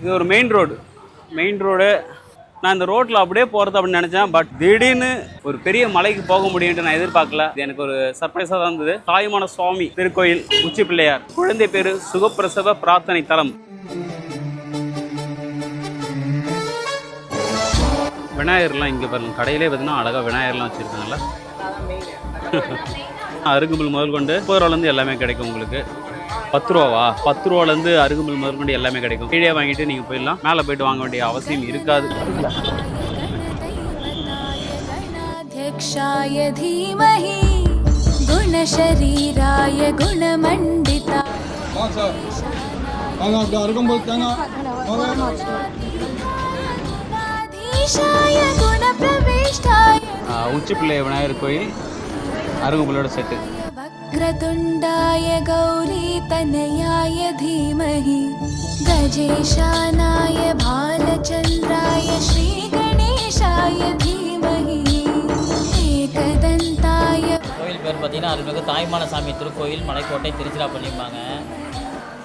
இது ஒரு main road main road நான் இந்த ரோட்டில் அப்படியே போகிறது அப்படின்னு நினச்சேன் பட் திடீர்னு ஒரு பெரிய மலைக்கு போக முடியும்ட்டு நான் எதிர்பார்க்கல. இது எனக்கு ஒரு சர்ப்ரைஸாக தான் இருந்தது. தாயுமான சுவாமி திருக்கோயில் உச்சி பிள்ளையார். குழந்தை பேர் சுகப்பிரசவ பிரார்த்தனை தலம். விநாயகர்லாம் இங்கே பாருங்க கடையிலே பார்த்தீங்கன்னா அழகாக விநாயகர்லாம் வச்சுருக்காங்கல்ல. அருகும்புல் முதல் கொண்டு முப்பது ரூபாலேருந்து எல்லாமே கிடைக்கும் உங்களுக்கு. பத்து ரூபாவா? பத்து ரூபால இருந்து அருகுமல் முதற்கொண்டு எல்லாமே கிடைக்கும். கீழே வாங்கிட்டு நீங்க போயிடலாம். மேலே போயிட்டு வாங்க வேண்டிய அவசியம் இருக்காது. குணசரீராய குணமண்டிதா. அருகம்புல் தேங்காய் உச்சி பிள்ளை விநாயகர் கோயில் அருகம்புல்லோட செட்டு. वक्रतुण्डाय गौरीतनयाय धीमहि गजेशानाय भालचन्द्राय श्रीगणेशाय धीमहि एकदन्ताय கோயில் பேர் பார்த்தீங்கன்னா அருள்மிகு தாய்மான சாமி திருக்கோயில் மலைக்கோட்டை திருச்சிராப்பள்ளிம்பாங்க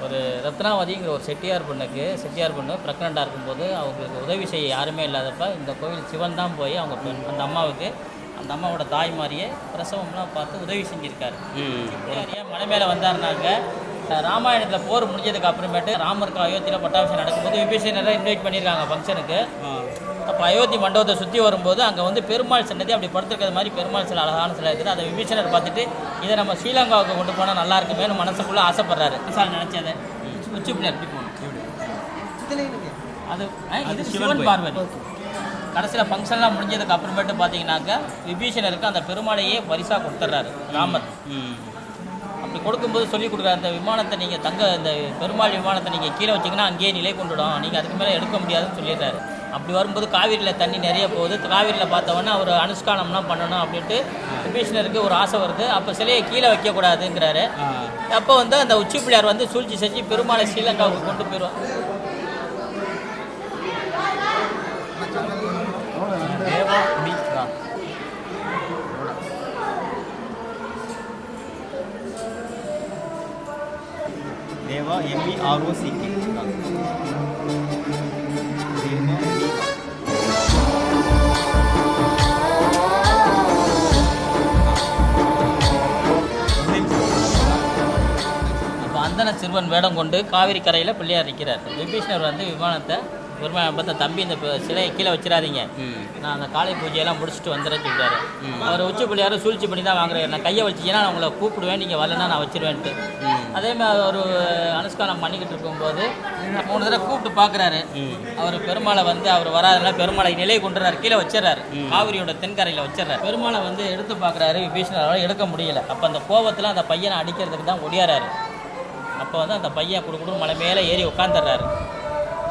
ஒரு ரத்னாவதிங்கிற ஒரு செட்டியார் பொண்ணுக்கு செட்டியார் பொண்ணு ப்ரெக்னெண்ட்டாக இருக்கும்போது அவங்களுக்கு உதவி செய்ய யாருமே இல்லாதப்ப இந்த கோவில் சிவன் தான் போய் அவங்க பெண் அந்த அம்மாவுக்கு அந்த அம்மாவோட தாய் மாதிரியே பிரசவம்லாம் பார்த்து உதவி செஞ்சுருக்காரு. ஏன் மலை மேலே வந்தாருனாங்க. ராமாயணத்தில் போர் முடிஞ்சதுக்கு அப்புறமேட்டு ராமருக்கு அயோத்தியில் பட்டாபிஷேகம் நடக்கும்போது விபீஷணரை இன்வைட் பண்ணியிருக்காங்க ஃபங்க்ஷனுக்கு அப்போ அயோத்தி மண்டபத்தை சுற்றி வரும்போது அங்கே வந்து பெருமாள் சன்னதி அப்படி படுத்துருக்கிறது மாதிரி பெருமாள் சில அழகான சிலை இருக்குது. அதை விபீஷணர் பார்த்துட்டு இதை நம்ம ஸ்ரீலங்காவுக்கு கொண்டு போனால் நல்லா இருக்குமேனு மனசுக்குள்ளே ஆசைப்படுறாரு. விசால் நினச்சதை. உச்சி பிள்ளையார் இப்படி போகணும்? அது இது சிவன் பார்வதி. கடைசியில் ஃபங்க்ஷன்லாம் முடிஞ்சதுக்கு அப்புறமேட்டு பார்த்தீங்கன்னாக்கா விபீஷணருக்கு அந்த பெருமாளையே பரிசாக கொடுத்துட்றாரு ராமர். அப்படி கொடுக்கும்போது சொல்லி கொடுக்குறாரு அந்த விமானத்தை நீங்கள் தங்க இந்த பெருமாள் விமானத்தை நீங்கள் கீழே வச்சிங்கன்னா அங்கேயே நிலை கொண்டுடும். நீங்கள் அதுக்கு மேலே எடுக்க முடியாதுன்னு சொல்லிடுறாரு. அப்படி வரும்போது காவிரியில் தண்ணி நிறைய போகுது. காவிரியில் பார்த்தவொன்னே அவர் அனுஷ்கானம்லாம் பண்ணணும் அப்படின்ட்டு விபீஷணருக்கு ஒரு ஆசை வருது. அப்போ சிலையை கீழே வைக்கக்கூடாதுங்கிறாரு. அப்போ வந்து அந்த உச்சி பிள்ளையார் வந்து சூழ்ச்சி செஞ்சு பெருமாளை ஸ்ரீலங்காவுக்கு கொண்டு போயிடுவார். தேவா எம்இ ஆர்ஓசிக்கு அந்தன சிறுவன் வேடம் கொண்டு காவிரி கரையில் பிள்ளையார் நிற்கிறார் விபீஷ்ணர் வந்து விமானத்தை பெருமாள் பார்த்த தம்பி இந்த சிலையை கீழே வச்சிடாதீங்க. நான் அந்த காலை பூஜையெல்லாம் முடிச்சுட்டு வந்துடுறேன்னு சொல்லிட்டாரு. அவர் உச்சி பிள்ளையார் சூழ்ச்சி பண்ணி தான் வாங்குறாரு. நான் கையை வச்சிங்கன்னா நான் உங்களை கூப்பிடுவேன் நீங்கள் வரலன்னா நான் வச்சிருவேன்ட்டு. அதே மாதிரி ஒரு அனுஷ்கானம் பண்ணிக்கிட்டு இருக்கும்போது மூணு தடவை கூப்பிட்டு பார்க்குறாரு. அவர் பெருமாளை வந்து அவர் வராதுனால பெருமாளை நிலை கொண்டுறாரு. கீழே வச்சிடறாரு. காவிரியோட தென்கரையில் வச்சிடறாரு. பெருமாளை வந்து எடுத்து பார்க்குறாரு. விபீஷணரால் எடுக்க முடியல. அப்போ அந்த கோவத்தில் அந்த பையனை அடிக்கிறதுக்கு தான் ஒடியாராரு. அப்போ வந்து அந்த பையன் குடு குடு மலை மேலே ஏறி உட்காந்துடுறாரு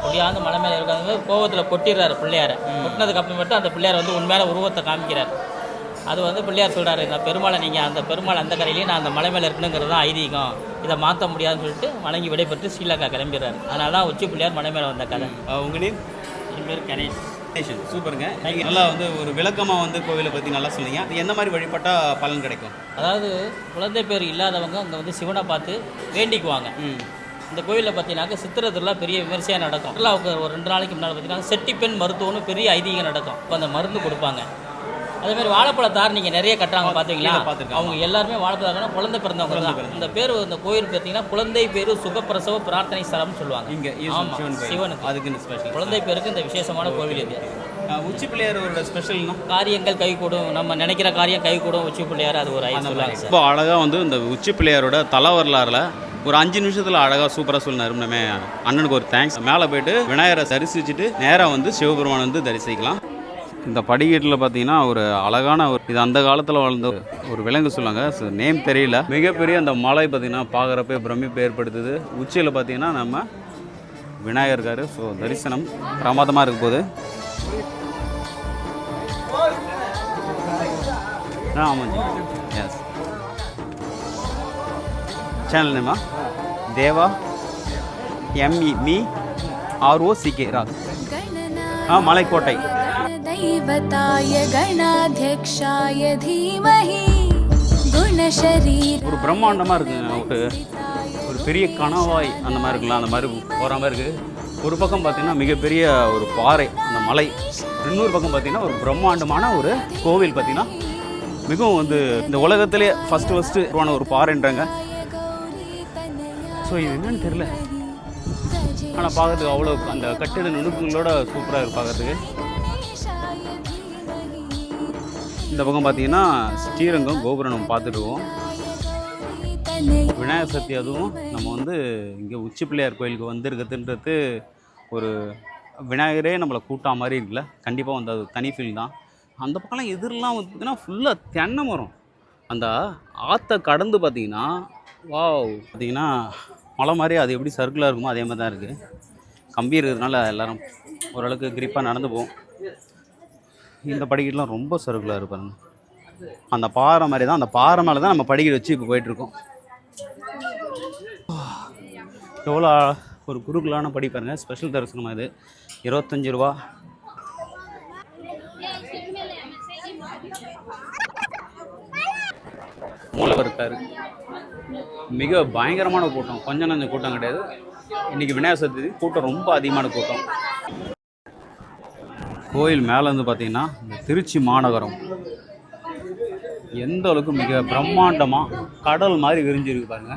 ஒடியாந்து மலை மேலே உட்காந்து கோவத்தில் கொட்டிடுறாரு பிள்ளையாரை. கொட்டினதுக்கு அப்புறமேட்டு அந்த பிள்ளையார் வந்து உண்மையான உருவத்தை காமிக்கிறார். அது வந்து பிள்ளையார் சொல்கிறாரு இந்த பெருமாளை நீங்கள் அந்த பெருமாள் அந்த கரையிலேயே நான் அந்த மலை மேலே இருக்கணுங்கிறது தான் ஐதீகம். இதை மாற்ற முடியாதுன்னு சொல்லிட்டு வணங்கி விடைபெற்று ஸ்ரீலங்கா கிளம்பிடுறாரு. அதனால தான் உச்சி பிள்ளையார் மலை மேலே வந்த கதை. உங்கள் நேம்? என் பேர் கணேஷ். சூப்பருங்க. நீங்கள் நல்லா வந்து ஒரு விளக்கமாக வந்து கோவிலை பற்றி நல்லா சொன்னீங்க. அது எந்த மாதிரி வழிபட்டால் பலன் கிடைக்கும்? அதாவது குழந்தை பேர் இல்லாதவங்க அங்கே வந்து சிவனை பார்த்து வேண்டிக்குவாங்க. இந்த கோயிலில் பார்த்தீங்கன்னாக்க சித்திரை திருவிழா பெரிய விமர்சையாக நடக்கும். திருவிழாவுக்கு ஒரு ரெண்டு நாளைக்கு முன்னால் பார்த்தீங்கன்னா செட்டிப்பெண் மருத்துவம்னு பெரிய ஐதீகம் நடக்கும். இப்போ அந்த மருந்து கொடுப்பாங்க. அதே மாதிரி வாழைப்பழத்தார் நீங்கள் நிறைய கட்டுறாங்க பார்த்தீங்களா. அவங்க எல்லாருமே வாழைப்பழத்தார்னா குழந்தை பிறந்தவங்க தான். இந்த பேர் இந்த கோயில் பார்த்தீங்கன்னா குழந்தை பேரு சுகப்பிரசவ பிரார்த்தனை ஸ்தலம்னு சொல்லுவாங்க. இங்கே. சிவனுக்கு. அதுக்குன்னு ஸ்பெஷல் குழந்தை பேருக்கு இந்த விசேஷமான கோவில் இது. உச்சி பிள்ளையாரோட ஸ்பெஷல்னா காரியங்கள் கைகூடும் நம்ம நினைக்கிற காரியம் கைகூடும் உச்சி பிள்ளையார் அது ஒரு ஐ சொல்லுவாங்க. ரொம்ப அழகாக வந்து இந்த உச்சி பிள்ளையாரோட தல வரலாறுல ஒரு அஞ்சு நிமிஷத்தில் அழகாக சூப்பராக சொன்னார் நம்ம அண்ணனுக்கு ஒரு தேங்க்ஸ் மேலே போயிட்டு விநாயகரை தரிசிச்சுட்டு நேராக வந்து சிவபெருமான் வந்து தரிசிக்கலாம். இந்த படிக்கட்டில் பார்த்தீங்கன்னா ஒரு அழகான ஒரு இது அந்த காலத்தில் வாழ்ந்த ஒரு விலங்கு சொல்லுவாங்க நேம் தெரியல. மிகப்பெரிய அந்த மலை பார்த்தீங்கன்னா பார்க்குறப்ப பிரமிப்பு ஏற்படுத்துது. உச்சியில் பார்த்தீங்கன்னா நம்ம விநாயகர் இருக்காரு. ஸோ தரிசனம் பிரமாதமாக இருக்க போது ஆ ஆமாம் ಚಾನಲ್ ನೇಮ ದೇವಾ எம்இ மீ ஆர்ஓசிகே ராத் ஆ மலைக்கோட்டை தெய்வதாய கணாத்தியக்ஷாய தீமஹி குணசரீ ஒரு பிரம்மாண்டமாக இருக்குங்க ஒரு ஒரு பெரிய கணவாய் அந்த மாதிரி இருக்கலாம் அந்த மாதிரி போகிற மாதிரி இருக்குது ஒரு பக்கம் பார்த்திங்கன்னா மிகப்பெரிய ஒரு பாறை அந்த மலை இன்னொரு பக்கம் பார்த்திங்கன்னா ஒரு பிரம்மாண்டமான ஒரு கோவில் பார்த்திங்கன்னா மிகவும் வந்து இந்த உலகத்திலே ஃபஸ்ட்டு ஃபஸ்ட்டு உருவான ஒரு பாறைன்றாங்க ஸோ இது என்னன்னு தெரில ஆனால் பார்க்கறதுக்கு அவ்வளோ அந்த கட்டிட நுணுக்கங்களோட சூப்பராக இருக்கு பார்க்கறதுக்கு. இந்த பக்கம் பார்த்தீங்கன்னா ஸ்ரீரங்கம் கோபுரம் நம்ம பார்த்துருவோம் விநாயகர் சதுர்த்தி அதுவும் நம்ம வந்து இங்கே உச்சி பிள்ளையார் கோயிலுக்கு வந்திருக்கிறதுன்றது ஒரு விநாயகரே நம்மளை கூட்டா மாதிரி இருக்குல்ல. கண்டிப்பாக வந்து அது தனி ஃபீல் தான். அந்த பக்கம்லாம் எதிரெலாம் வந்து பார்த்தீங்கன்னா ஃபுல்லாக தென்னை மரம். அந்த ஆற்றை கடந்து பார்த்தீங்கன்னா வாவ். பார்த்தீங்கன்னா மலை மாதிரி அது எப்படி சர்க்குலாக இருக்குமோ அதே மாதிரி தான் இருக்குது கம்பி இருக்கிறதுனால எல்லோரும் ஓரளவுக்கு கிரிப்பாக நடந்து போவோம். இந்த படிக்கட்டுலாம் ரொம்ப சர்க்குலாக இருப்பாருங்க அந்த பாறை மாதிரி தான் அந்த பாறை மேலே தான் நம்ம படிக்கட்டு வச்சு இப்போ போயிட்டுருக்கோம் எவ்வளோ ஒரு குறுக்கலான படிப்பாருங்க ஸ்பெஷல் தரிசனமாக இது. இருபத்தஞ்சி ரூபா. மூலவர் இருக்காரு மிக பயங்கரமான கூட்டம். கொஞ்சம் நஞ்ச கூட்டம் கிடையாது. இன்னைக்கு விநாயகர் சதுர்த்தி கூட்டம் ரொம்ப அதிகமான கூட்டம். கோயில் மேலே இருந்து பார்த்தீங்கன்னா இந்த திருச்சி மாநகரம். எந்த அளவுக்கு மிக பிரம்மாண்டமாக கடல் மாதிரி விரிஞ்சிருக்கு பாருங்க.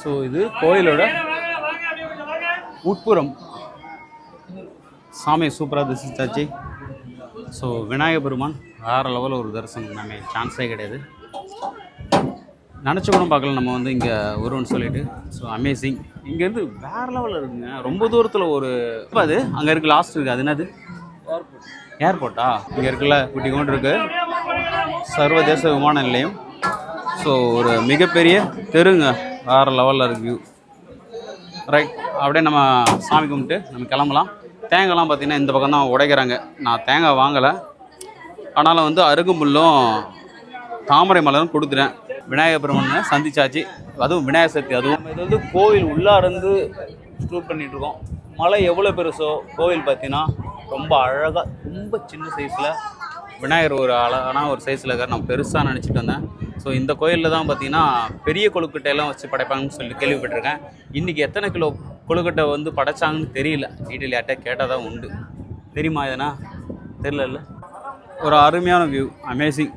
ஸோ இது கோயிலோட உட்புறம். சாமி சூப்பராக தரிசித்தாச்சு ஸோ விநாயகர் பெருமான் வேறு லெவலில் ஒரு தரிசனம் நம்ம சான்ஸே கிடையாது. நினச்சி கூட பார்க்கல நம்ம வந்து இங்கே வருவோம்னு சொல்லிட்டு. ஸோ அமேசிங் இங்கேருந்து வேறு லெவலில் இருக்குங்க. ரொம்ப தூரத்தில் ஒரு இப்போ அது? அங்கே இருக்க லாஸ்ட் இருக்குது அது என்னது? ஏர்போர்ட்டா இங்கே இருக்குல்ல குட்டி கொண்டு இருக்கு. சர்வதேச விமான நிலையம். ஸோ ஒரு மிகப்பெரிய தெருங்க. வேறு லெவலில் இருக்கு ரைட் அப்படியே நம்ம சாமி கும்பிட்டு நம்ம கிளம்பலாம். தேங்காய்லாம் பார்த்தீங்கன்னா இந்த பக்கம் தான் உடைக்கிறாங்க. நான் தேங்காய் வாங்கலை. ஆனாலும் வந்து அருகும்புல்லும் தாமரை மலரும் கொடுத்துட்டேன் விநாயகர் பெருமனை சந்திச்சாச்சு. அதுவும் விநாயகர் சதுர்த்தி. அதுவும் இது வந்து கோவில் உள்ளாருந்து ஷூட் பண்ணிகிட்ருக்கோம் மலை எவ்வளோ பெருசோ கோவில் பார்த்தீங்கன்னா ரொம்ப அழகாக ரொம்ப சின்ன சைஸில் விநாயகர் ஒரு அழகான ஒரு சைஸில் இருக்கார். நான் பெருசாக நினச்சிட்டு வந்தேன். ஸோ இந்த கோயிலில் தான் பார்த்தீங்கன்னா பெரிய கொழுக்கட்டையெல்லாம் வச்சு படைப்பாங்கன்னு சொல்லி கேள்விப்பட்டிருக்கேன். இன்றைக்கி எத்தனை கிலோ கொழுக்கட்டை வந்து படைச்சாங்கன்னு தெரியல. டீட்டெயில் யார்கிட்ட கேட்டால் தான் உண்டு. தெரியுமா எதுனா? தெரியல ஒரு அருமையான வியூ அமேசிங்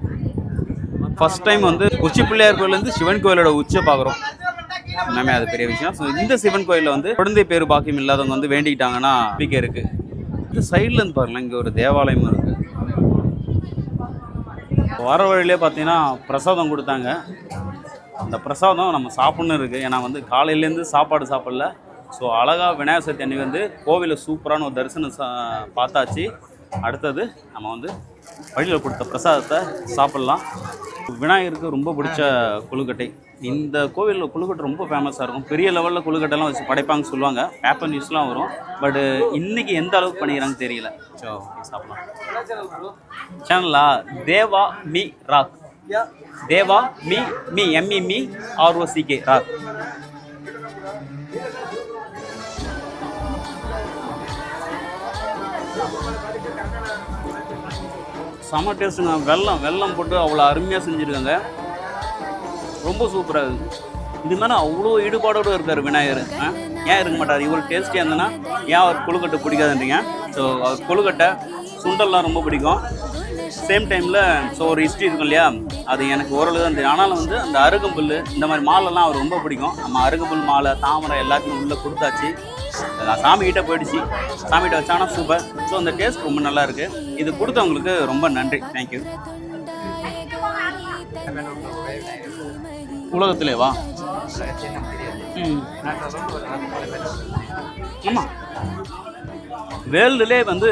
ஃபஸ்ட் டைம் வந்து உச்சி பிள்ளையார் கோயிலேருந்து சிவன் கோயிலோட உச்சை பார்க்குறோம். எல்லாமே அது பெரிய விஷயம். ஸோ இந்த சிவன் கோயிலில் வந்து குழந்தை பேர் பாக்கியம் இல்லாதவங்க வந்து வேண்டிக்கிட்டாங்கன்னா நம்பிக்கை இருக்குது இந்த சைடில் இருந்து பாருங்களேன் இங்கே ஒரு தேவாலயமும் இருக்குது வர வழியிலே பார்த்தீங்கன்னா பிரசாதம் கொடுத்தாங்க. அந்த பிரசாதம் நம்ம சாப்பிட்ணும் இருக்குது ஏன்னா வந்து காலையிலேருந்து சாப்பாடு சாப்பிடல. ஸோ அழகாக விநாயகர் சதுர்த்தி அன்னைக்கு வந்து கோவிலில் சூப்பரான ஒரு தரிசனம் சா பார்த்தாச்சு. அடுத்தது நம்ம வந்து வழியில் கொடுத்த பிரசாதத்தை சாப்பிட்லாம். விநாயகருக்கு ரொம்ப பிடிச்ச கொழுக்கட்டை. இந்த கோவிலில் கொழுக்கட்டை ரொம்ப ஃபேமஸாக இருக்கும். பெரிய லெவலில் கொழுக்கட்டைலாம் வச்சு படைப்பாங்க சொல்லுவாங்க. பேப்பர் நியூஸ்லாம் வரும். பட் இன்னைக்கு எந்த அளவுக்கு பண்ணிக்கிறாங்கன்னு தெரியல. ஸோ சாப்பிடலாம். சேனலா Deva me rock Deva me me ME me ROCK rock செம டேஸ்ட்டுங்க. வெல்லம் வெல்லம் போட்டு அவ்வளோ அருமையாக செஞ்சுருக்காங்க. ரொம்ப சூப்பராக இருக்குது இது மேலே அவ்வளோ ஈடுபாடோடு இருக்கார் விநாயகர். ஏன் இருக்க மாட்டார்? இவ்வளோ டேஸ்டியாக இருந்ததுன்னா ஏன் அவர் கொழுக்கட்டை பிடிக்காதுன்றீங்க? ஸோ அவர் கொழுக்கட்டை சுண்டல்லாம் ரொம்ப பிடிக்கும். சேம் டைமில் ஸோ ஒரு ஹிஸ்ட்ரி இருக்கும் இல்லையா? அது எனக்கு ஓரளவு தான் தெரியும். ஆனாலும் வந்து அந்த அருகம்புல் இந்த மாதிரி மாலைலாம் அவர் ரொம்ப பிடிக்கும். நம்ம அருகம்புல் மாலை தாமரை எல்லாத்தையும் உள்ளே கொடுத்தாச்சு. அது சாமிகிட்ட போயிடுச்சு. சாமிகிட்ட வச்சாங்கன்னா சூப்பர் ஸோ அந்த டேஸ்ட் ரொம்ப நல்லா இருக்கு இது கொடுத்தவங்களுக்கு ரொம்ப நன்றி. தேங்க்யூ உலகத்திலே வா. ஆமாம் வேர்ல்டுலே வந்து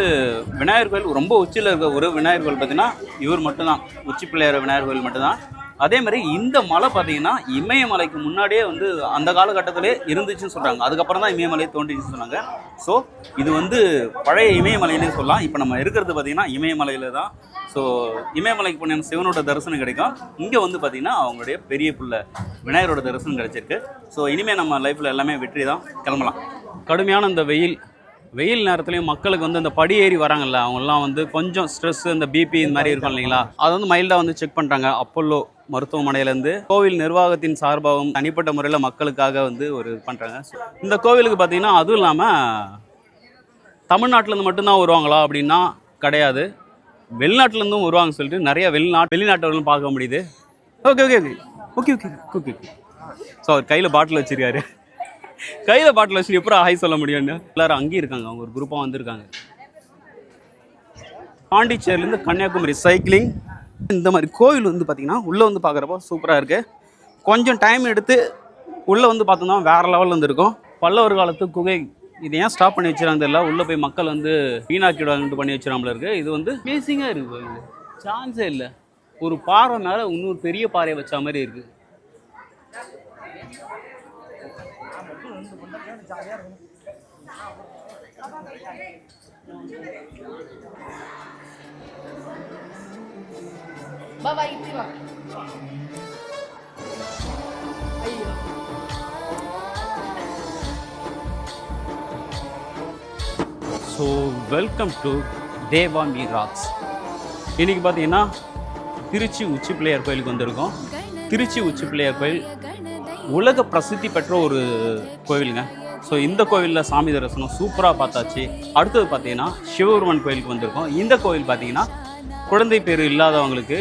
விநாயகர் கோயில் ரொம்ப உச்சியில் இருக்க ஒரு விநாயகர் கோயில் பார்த்தீங்கன்னா இவர் மட்டும்தான். உச்சி பிள்ளையார் விநாயகர் கோயில் மட்டும்தான். அதே மாதிரி இந்த மலை பார்த்தீங்கன்னா இமயமலைக்கு முன்னாடியே வந்து அந்த காலகட்டத்திலே இருந்துச்சுன்னு சொல்கிறாங்க அதுக்கப்புறம் தான் இமயமலை தோன்றிச்சுன்னு சொன்னாங்க. ஸோ இது வந்து பழைய இமயமலையிலேயே சொல்லலாம். இப்போ நம்ம இருக்கிறது பார்த்தீங்கன்னா இமயமலையில் தான். ஸோ இமயமலைக்கு போன சிவனோட தரிசனம் கிடைக்கும். இங்கே வந்து பார்த்தீங்கன்னா அவங்களுடைய பெரிய பிள்ளை விநாயகரோட தரிசனம் கிடைச்சிருக்கு. ஸோ இனிமேல் நம்ம லைஃப்பில் எல்லாமே வெற்றி தான் கிளம்பலாம். கடுமையான இந்த வெயில் வெயில் நேரத்துலையும் மக்களுக்கு வந்து இந்த படி ஏறி வராங்கல்ல அவங்கெல்லாம் வந்து கொஞ்சம் ஸ்ட்ரெஸ் இந்த பிபி இந்த மாதிரி இருக்கும் இல்லைங்களா? அதை வந்து மைல்டாக வந்து செக் பண்ணுறாங்க அப்போல்லோ மருத்துவமனையிலேருந்து கோவில் நிர்வாகத்தின் சார்பாகவும் தனிப்பட்ட முறையில் மக்களுக்காக வந்து ஒரு இது பண்ணுறாங்க இந்த கோவிலுக்கு பார்த்தீங்கன்னா அதுவும் இல்லாமல் தமிழ்நாட்டிலேருந்து மட்டும்தான் வருவாங்களா அப்படின்னா கிடையாது. வெளிநாட்டிலேருந்தும் வருவாங்க சொல்லிட்டு நிறைய வெளிநாட்டு வெளிநாட்டவர்களும் பார்க்க முடியுது. Okay okay okay okay okay okay okay so அவர் கையில் பாட்டில் வச்சிருக்காரு. கையில் பாட்டில் வச்சு எப்பறம் ஹாய் சொல்ல முடியும்னு? எல்லாரும் அங்கேயும் இருக்காங்க. அவங்க ஒரு குரூப்பாக வந்திருக்காங்க. பாண்டிச்சேரிலேருந்து கன்னியாகுமரி சைக்கிளிங் இந்த மாதிரி கோவில் வந்து பார்த்திங்கன்னா உள்ளே வந்து பார்க்குறப்போ சூப்பராக இருக்குது கொஞ்சம் டைம் எடுத்து உள்ளே வந்து பார்த்தோம்னா வேறு லெவலில் வந்துருக்கும் பல்லவர் காலத்து குகை இது ஏன் ஸ்டாப் பண்ணி வச்சுறாங்க தெரியல. உள்ளே போய் மக்கள் வந்து வீணாக்கிடுவாங்கன்ட்டு பண்ணி வச்சுறாமல இருக்குது இது வந்து பேசிங்காக இருக்குது சான்ஸே இல்லை. ஒரு பாறை மேலே இன்னொரு பெரிய பாறையை வச்ச மாதிரி இருக்குது பாபா இப்படி வா. ஸோ வெல்கம் டு தேவாம்பி ராக்ஸ் இன்னைக்கு பார்த்தீங்கன்னா திருச்சி உச்சி பிள்ளையார் கோயிலுக்கு வந்திருக்கோம். திருச்சி உச்சி பிள்ளையார் கோயில் உலக பிரசித்தி பெற்ற ஒரு கோவிலுங்க ஸோ இந்த கோவிலில் சாமி தரிசனம் சூப்பராக பார்த்தாச்சு. அடுத்தது பார்த்தீங்கன்னா சிவபெருமான் கோயிலுக்கு வந்திருக்கோம். இந்த கோவில் பார்த்தீங்கன்னா குழந்தை பேர் இல்லாதவங்களுக்கு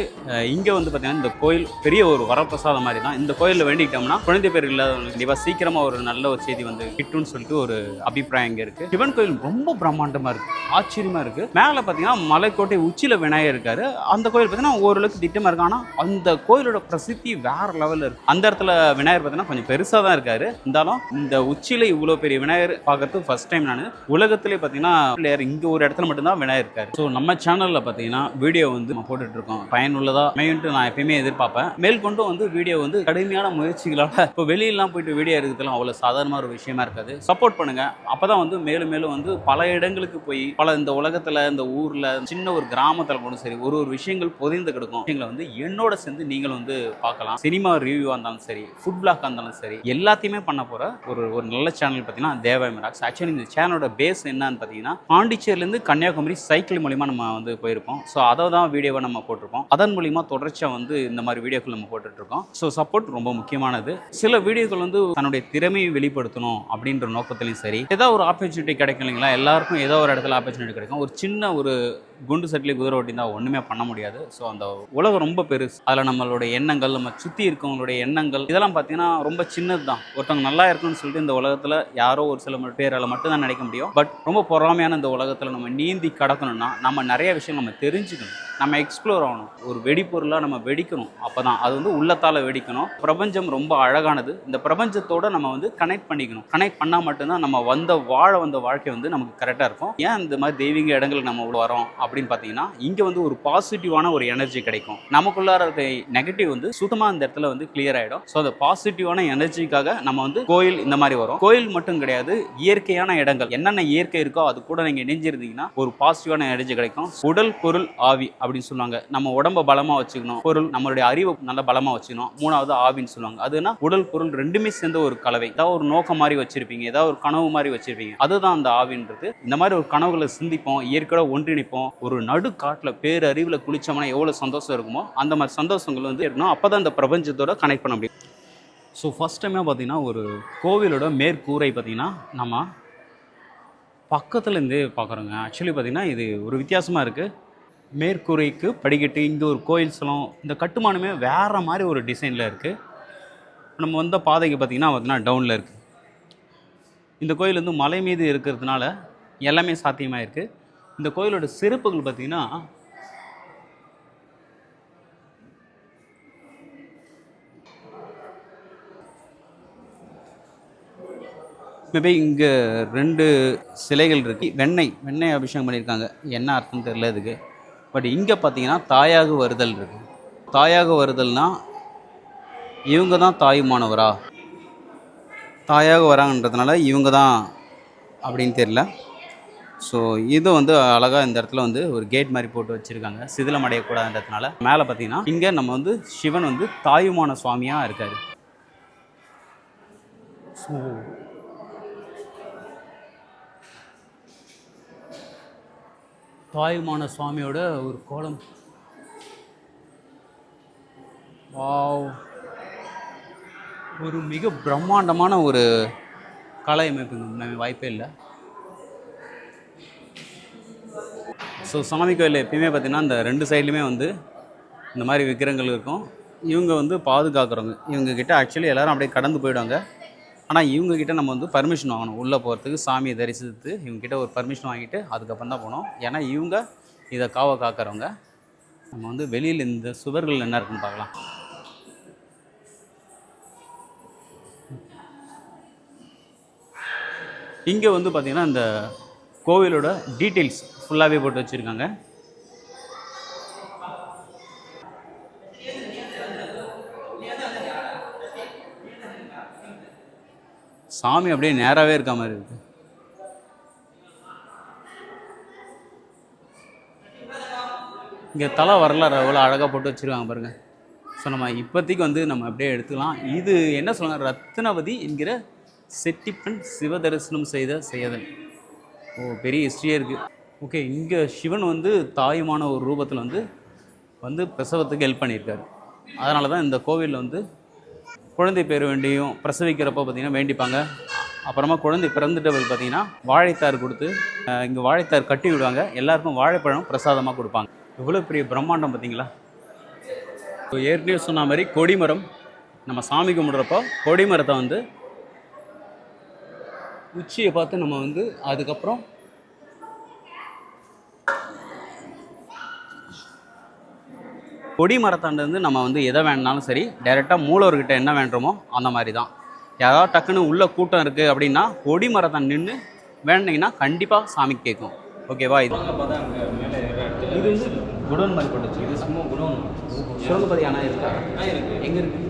இங்கே வந்து பார்த்தீங்கன்னா இந்த கோயில் பெரிய ஒரு வரப்பிரசாதம் மாதிரி தான் இந்த கோயிலில் வேண்டிக்கிட்டோம்னா குழந்தை பேர் இல்லாதவங்களுக்கு கண்டிப்பாக சீக்கிரமாக ஒரு நல்ல ஒரு செய்தி வந்து கிட்டுன்னு சொல்லிட்டு ஒரு அபிப்பிராயம் இங்கே இருக்குது சிவன் கோயில் ரொம்ப பிரம்மாண்டமாக இருக்குது ஆச்சரியமாக இருக்குது மேலே பார்த்தீங்கன்னா மலைக்கோட்டை உச்சியில் விநாயகர் இருக்காரு. அந்த கோயில் பார்த்தீங்கன்னா ஓரளவுக்கு திட்டமாக இருக்கு. ஆனால் அந்த கோயிலோட பிரசித்தி வேற லெவலில் இருக்கு. அந்த இடத்துல விநாயகர் பார்த்தீங்கன்னா கொஞ்சம் பெருசாக தான் இருக்காரு. இருந்தாலும் இந்த உச்சியில் இவ்வளோ பெரிய விநாயகர் பார்க்கறது ஃபர்ஸ்ட் டைம் நான் உலகத்திலே பார்த்தீங்கன்னா பிள்ளையார் இங்கே ஒரு இடத்துல மட்டும்தான் விநாயகர் இருக்காரு. ஸோ நம்ம சேனலில் பார்த்தீங்கன்னா வீடியோ வந்து நம்ம போட்டுட்டு இருக்கோம் பயனுள்ளதா அமையுன்ட்டு நான் எப்பயுமே எதிர்பார்ப்பேன். மேற்கொண்டு வந்து வீடியோ வந்து கடுமையான முயற்சிகளால் இப்போ வெளியெல்லாம் போயிட்டு வீடியோ எடுக்கிறதுலாம் அவ்வளோ சாதாரணமான ஒரு விஷயமா இருக்காது. சப்போர்ட் பண்ணுங்க. அப்பதான் வந்து மேலும் மேலும் வந்து பல இடங்களுக்கு போய் பல இந்த உலகத்துல இந்த ஊர்ல சின்ன ஒரு கிராமத்துல கூட சரி ஒரு ஒரு விஷயங்கள் புதைந்து கிடக்கும். விஷயங்களை வந்து என்னோட சேர்ந்து நீங்கள் வந்து பார்க்கலாம். சினிமா ரிவ்யூவாக இருந்தாலும் சரி ஃபுட் பிளாக்காக இருந்தாலும் சரி எல்லாத்தையுமே பண்ண போற ஒரு ஒரு நல்ல சேனல் பார்த்தீங்கன்னா தேவா மிராக்ஸ் ஆக்சுவலி இந்த சேனலோட பேஸ் என்னன்னு பார்த்தீங்கன்னா பாண்டிச்சேரியிலேருந்து கன்னியாகுமரி சைக்கிள் மூலிமா நம்ம வந்து போயிருப்போம். ஸோ அதை தான் வீடியோவை நம்ம போட்டிருக்கோம். அதன் மூலிமா தொடர்ச்சியாக வந்து இந்த மாதிரி வீடியோக்கள் நம்ம போட்டுட்ருக்கோம். ஸோ சப்போர்ட் ரொம்ப முக்கியமானது. சில வீடியோக்கள் வந்து தன்னுடைய திறமையை வெளிப்படுத்தணும் அப்படின்ற நோக்கத்திலையும் சரி. ஏதாவது ஒரு ஆப்பர்ச்சுனிட்டி கிடைக்கும் இல்லைங்களா? எல்லாருக்கும் ஏதோ ஒரு இடத்துல ஆப்பர்ச்சுனிட்டி கிடைக்கும். ஒரு சின்ன ஒரு குண்டு சட்டிலே குதிரை ஓட்டி ஒன்றுமே பண்ண முடியாது. ஸோ அந்த உலகம் ரொம்ப பெருசு. அதில் நம்மளுடைய எண்ணங்கள் நம்ம சுற்றி இருக்கவங்களுடைய எண்ணங்கள் இதெல்லாம் பார்த்தீங்கன்னா ரொம்ப சின்னது தான் ஒருத்தவங்க நல்லா இருக்குன்னு சொல்லிட்டு இந்த உலகத்தில் யாரோ ஒரு சில பேரால் மட்டும்தான் நினைக்க முடியும். பட் ரொம்ப பொறாமையான இந்த உலகத்தில் நம்ம நீந்தி கடக்கணும்னா நம்ம நிறைய விஷயம் நம்ம தெரிஞ்சுக்கணும். நம்ம எக்ஸ்ப்ளோர் ஆகணும். ஒரு வெடிப்பொருளாக நம்ம வெடிக்கணும். அப்போ தான் அது வந்து உள்ளத்தால் வெடிக்கணும். பிரபஞ்சம் ரொம்ப அழகானது. இந்த பிரபஞ்சத்தோடு நம்ம வந்து கனெக்ட் பண்ணிக்கணும். கனெக்ட் பண்ணால் மட்டும்தான் நம்ம வந்த வாழ வந்த வாழ்க்கை வந்து நமக்கு கரெக்டாக இருக்கும். ஏன் இந்த மாதிரி தெய்வீக இடங்களுக்கு நம்ம வரோம் அப்படின்னு பார்த்தீங்கன்னா இங்கே வந்து ஒரு பாசிட்டிவான ஒரு எனர்ஜி கிடைக்கும். நமக்குள்ளார இருக்க நெகட்டிவ் வந்து சுத்தமாக இந்த இடத்துல வந்து கிளியர் ஆகிடும் ஸோ அந்த பாசிட்டிவான எனர்ஜிக்காக நம்ம வந்து கோயில் இந்த மாதிரி வரும். கோயில் மட்டும் கிடையாது இயற்கையான இடங்கள். என்னென்ன இயற்கை இருக்கோ அது கூட நீங்கள் இணைஞ்சிருந்தீங்கன்னா ஒரு பாசிட்டிவான எனர்ஜி கிடைக்கும். உடல் பொருள் ஆவி அப்படின்னு சொல்லுவாங்க. நம்ம உடம்ப பலமாக வச்சுக்கணும். பொருள் நம்மளுடைய அறிவை நல்லா பலமாக வச்சுக்கணும். மூணாவது ஆவின்னு சொல்லுவாங்க. அதுனா உடல் பொருள் ரெண்டுமே சேர்ந்த ஒரு கலவை. ஏதாவது ஒரு நோக்கம் மாதிரி வச்சிருப்பீங்க. ஏதாவது ஒரு கனவு மாதிரி வச்சிருப்பீங்க. அதுதான் அந்த ஆவின்றது. இந்த மாதிரி ஒரு கனவுகளை சிந்திப்போம். இயற்கையோட ஒன்றிணைப்போம். ஒரு நடு காட்டில் பேரறிவில் குளிச்சோம்னா எவ்வளோ சந்தோஷம் இருக்குமோ அந்த மாதிரி சந்தோஷங்கள் வந்து இருக்கணும் அப்போ தான் இந்த பிரபஞ்சத்தோட கனெக்ட் பண்ண முடியும். ஸோ ஃபஸ்ட் டைமாக பார்த்தீங்கன்னா ஒரு கோவிலோட மேற்கூரை பார்த்தீங்கன்னா நம்ம பக்கத்துலேருந்தே பார்க்குறோங்க ஆக்சுவலி பார்த்தீங்கன்னா இது ஒரு வித்தியாசமாக இருக்குது மேற்கூரைக்கு படிக்கட்டு இங்கே ஒரு கோயில் ஸ்தலம் இந்த கட்டுமானமே வேறு மாதிரி ஒரு டிசைனில் இருக்குது நம்ம வந்த பாதைக்கு பார்த்தீங்கன்னா பார்த்தீங்கன்னா டவுனில் இருக்குது இந்த கோயில் வந்து மலை மீது இருக்கிறதுனால எல்லாமே சாத்தியமாக இருக்குது இந்த கோயிலோட சிறப்புகள் பார்த்திங்கன்னா மேபி இங்கே ரெண்டு சிலைகள் இருக்கு. வெண்ணெய் வெண்ணெய் அபிஷேகம் பண்ணியிருக்காங்க. என்ன அர்த்தம் தெரியல இதுக்கு. பட் இங்கே பார்த்தீங்கன்னா தாயாக வருதல் இருக்குது தாயாக வருதல்னால் இவங்க தான் தாயுமானவரா? தாயாக வராங்கன்றதுனால இவங்க தான் அப்படின்னு தெரியல. ஸோ இது வந்து அழகாக இந்த இடத்துல வந்து ஒரு கேட் மாதிரி போட்டு வச்சுருக்காங்க. சிதிலம் அடையக்கூடாதுன்றதுனால. மேலே பார்த்தீங்கன்னா இங்கே நம்ம வந்து சிவன் வந்து தாயுமான சுவாமியாக இருக்கார். ஸோ தாயுமான சுவாமியோட ஒரு கோலம். வாவ். ஒரு மிக பிரம்மாண்டமான ஒரு கலை அமைப்புங்க. வாய்ப்பே இல்லை. ஸோ சாமி கோயில் எப்பயுமே பார்த்திங்கன்னா இந்த ரெண்டு சைட்லையுமே வந்து இந்த மாதிரி விக்கிரங்கள் இருக்கும். இவங்க வந்து பாதுகாக்கிறவங்க. இவங்க கிட்ட ஆக்சுவலி எல்லோரும் அப்படியே கடந்து போயிடுவாங்க. ஆனால் இவங்கக்கிட்ட நம்ம வந்து பர்மிஷன் வாங்கணும். உள்ளே போகிறதுக்கு சாமியை தரிசித்து இவங்ககிட்ட ஒரு பர்மிஷன் வாங்கிட்டு அதுக்கப்புறம் தான் போகணும். ஏன்னா இவங்க இதை காவ காக்கிறவங்க. நம்ம வந்து வெளியில் இந்த சுவர்கள் என்ன இருக்குன்னு பார்க்கலாம். இங்கே வந்து பார்த்திங்கன்னா இந்த கோவிலோட டீட்டெயில்ஸ் ஃபுல்லாகவே போட்டு வச்சுருக்காங்க. சாமி அப்படியே நேராகவே இருக்க மாதிரி இருக்கு. இங்கே தலை வரலாறு அவ்வளோ அழகாக போட்டு வச்சுருக்காங்க பாருங்கள் ஸோ நம்ம இப்போதைக்கு வந்து நம்ம அப்படியே எடுத்துக்கலாம். இது என்ன சொல்லுவாங்க ரத்னவதி என்கிற செட்டிப்பன் சிவதரிசனம் செய்த செய்தன். ஓ பெரிய ஹிஸ்ட்ரியே இருக்குது ஓகே இங்கே சிவன் வந்து தாயுமான ஒரு ரூபத்தில் வந்து வந்து பிரசவத்துக்கு ஹெல்ப் பண்ணியிருக்காரு. அதனால தான் இந்த கோவிலில் வந்து குழந்தை பேர் வேண்டியும் பிரசவிக்கிறப்போ பார்த்திங்கன்னா வேண்டிப்பாங்க. அப்புறமா குழந்தை பிறந்துட்டவர் பார்த்திங்கன்னா வாழைத்தார் கொடுத்து இங்கே வாழைத்தார் கட்டி விடுவாங்க. எல்லாருக்கும் வாழைப்பழம் பிரசாதமாக கொடுப்பாங்க. இவ்வளோ பெரிய பிரம்மாண்டம் பார்த்தீங்களா? இப்போ ஏற்கனவே சொன்ன மாதிரி கொடிமரம் நம்ம சாமி கும்பிட்றப்போ கொடிமரத்தை வந்து உச்சியை பார்த்து நம்ம வந்து அதுக்கப்புறம் கொடி மரத்தாண்டு நம்ம வந்து எதை வேணுனாலும் சரி டைரெக்டாக மூலவர்கிட்ட என்ன வேண்டுமோ அந்த மாதிரி தான் யாராவது டக்குன்னு உள்ள கூட்டம் இருக்குது அப்படின்னா கொடி மரத்தை நின்று வேண்டிங்கன்னா கண்டிப்பாக சாமி கேட்கும். ஓகேவா இது இது வந்து குடோன் மாதிரி போட்டுச்சு. இது சும்மா குடோன். சிவகபதி அணை இருக்கா? இருக்கு. எங்கே இருக்கு?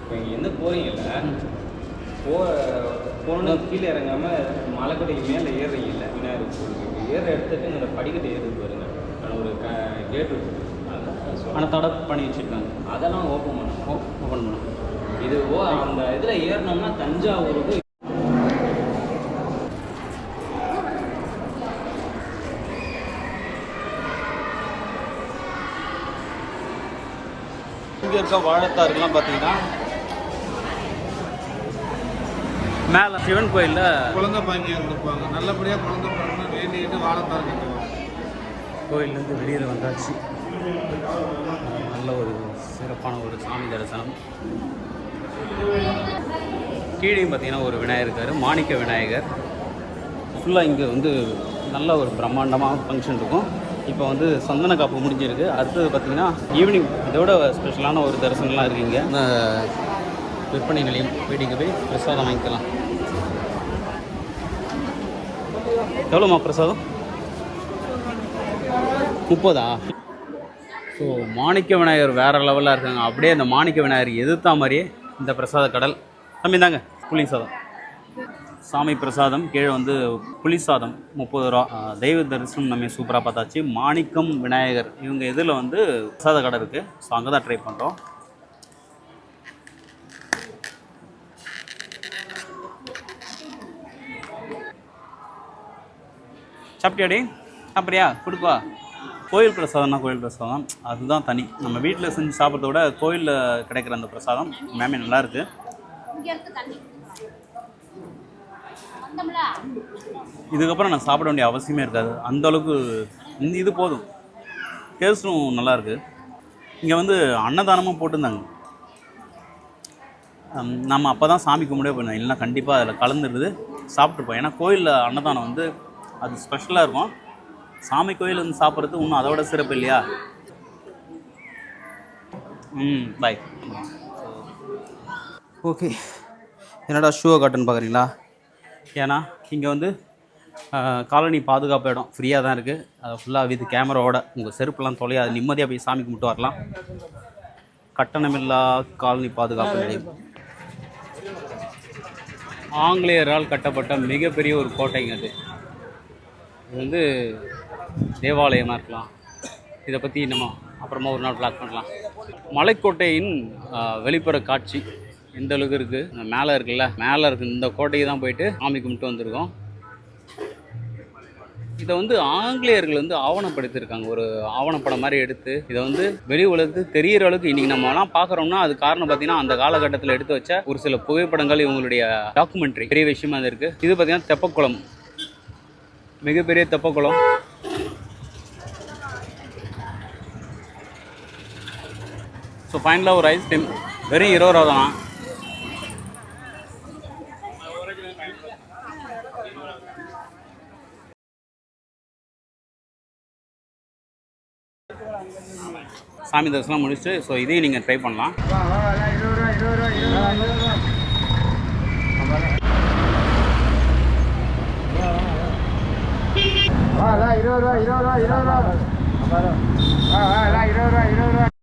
இப்போ இங்கே எந்த போறீங்கல்ல? போ போன கீழே இறங்காம மலைக்கோட்டைக்கு மேலே ஏறுறீங்கல்ல விநாயகர் கோயிலுக்கு ஏற இடத்துக்கு இந்த படிக்கட்டு ஏறுது பாருங்க. ஒரு க கேட் இருக்குது ஆனால் தடை பண்ணி வச்சுருக்காங்க. அதெல்லாம் ஓப்பன் பண்ணணும் ஓப்பன் பண்ணணும் இது ஓ அந்த இதில் ஏறினோம்னா தஞ்சாவூருக்கு இங்கே இருக்க வாழைத்தாருலாம் பார்த்தீங்கன்னா மேலே சிவன் கோயிலில் குழந்தை பாக்கியம் கொடுப்பாங்க நல்லபடியாக குழந்தை பிறக்கணும் வேண்டிட்டு வாழைத்தார் கட்டுவாங்க. கோயிலேருந்து வெளியில் வந்தாச்சு. நல்ல ஒரு சிறப்பான ஒரு சாமி தரிசனம். கீழேயும் பார்த்தீங்கன்னா ஒரு விநாயகர் இருக்கார் மாணிக்க விநாயகர். ஃபுல்லாக இங்கே வந்து நல்ல ஒரு பிரம்மாண்டமாக ஃபங்க்ஷன் இருக்கும். இப்போ வந்து சந்தன காப்பு முடிஞ்சிருக்கு. அடுத்தது பார்த்தீங்கன்னா ஈவினிங் இதோட ஸ்பெஷலான ஒரு தரிசனம்லாம் இருக்குங்க இந்த விற்பனை நிலையம் வீட்டுக்கு போய் பிரசாதம் வாங்கிக்கலாம். எவ்வளோம்மா பிரசாதம்? முப்பதா? ஸோ மாணிக்க விநாயகர் வேறு லெவலில் இருக்காங்க. அப்படியே அந்த மாணிக்க விநாயகர் எதிர்த்தா மாதிரியே இந்த பிரசாத கடல். தம்பி தாங்க புளி சாதம். சாமி பிரசாதம் கீழே வந்து புளி சாதம் முப்பது ரூபா. தெய்வ தரிசனம் நம்ம சூப்பராக பார்த்தாச்சு. மாணிக்கம் விநாயகர் இவங்க இதில் வந்து பிரசாத கடை இருக்குது ஸோ அங்கே தான் ட்ரை பண்ணுறோம் சாப்பிட்டியாடி? அப்படியா கொடுப்பா. கோயில் பிரசாதம்னா கோயில் பிரசாதம். அதுதான் தனி. நம்ம வீட்டில் செஞ்சு சாப்பிட்றத விட கோயிலில் கிடைக்கிற அந்த பிரசாதம் மேமே நல்லா இருக்கு. இதுக்கப்புறம் நான் சாப்பிட வேண்டிய அவசியமே இருக்காது. அந்த அளவுக்கு இந்த இது போதும். டேஸ்ட்டும் நல்லா இருக்கு. இங்கே வந்து அன்னதானமும் போட்டிருந்தாங்க. நம்ம அப்போ தான் சாமி கும்பிடவே போயிருந்தோம். இல்லைன்னா கண்டிப்பாக அதில் கலந்துருது. சாப்பிட்ருப்போம் ஏன்னா கோயிலில் அன்னதானம் வந்து அது ஸ்பெஷலாக இருக்கும். சாமி கோயில் வந்து சாப்பிட்றது இன்னும் அதோட சிறப்பு இல்லையா? ம் பாய் ஓகே என்னடா ஷூவை காட்டுன்னு பார்க்குறீங்களா ஏன்னா இங்கே வந்து காலனி பாதுகாப்பு இடம். ஃப்ரீயாக தான் இருக்குது அது ஃபுல்லாக வித் கேமராவோட உங்கள் செருப்புலாம் தொலையாது. நிம்மதியாக போய் சாமி கும்பிட்டு வரலாம். கட்டணமில்லா காலனி பாதுகாப்பு நிலையம். ஆங்கிலேயரால் கட்டப்பட்ட மிகப்பெரிய ஒரு கோட்டைங்க அது. இது வந்து தேவாலயமாக இருக்கலாம். இதை பற்றி நம்ம அப்புறமா ஒரு நாள் பிளாக் பண்ணலாம். மலைக்கோட்டையின் வெளிப்புற காட்சி எந்த அளவுக்கு இருக்குது மேலே இருக்குல்ல மேலே இருக்கு இந்த கோட்டையை தான் போயிட்டு சாமி கும்பிட்டு வந்திருக்கோம். இதை வந்து ஆங்கிலேயர்கள் வந்து ஆவணப்படுத்தியிருக்காங்க. ஒரு ஆவணப்படம் மாதிரி எடுத்து இதை வந்து வெளி உலகத்துக்கு தெரியிற அளவுக்கு இன்னைக்கு நம்மலாம் பார்க்குறோம்னா அது காரணம் பார்த்தீங்கன்னா அந்த காலகட்டத்தில் எடுத்து வச்ச ஒரு சில புகைப்படங்கள் இவங்களுடைய டாக்குமெண்ட்ரி பெரிய விஷயமா இருக்குது இது பார்த்தீங்கன்னா தெப்பக்குளம். மிகப்பெரிய தெப்பக்குளம். ஸோ ஃபைனலாக ஒரு ஐஸ்கிரீம் வெறும் இருபது ரூபா தான்? சாமி தரிசனம் முடிச்சுட்டு ஸோ இதையும் நீங்கள் ட்ரை பண்ணலாம். இருபது ரூபா இருபது ரூபா இருபது ரூபா. இருபது ரூபா இருபது ரூபா.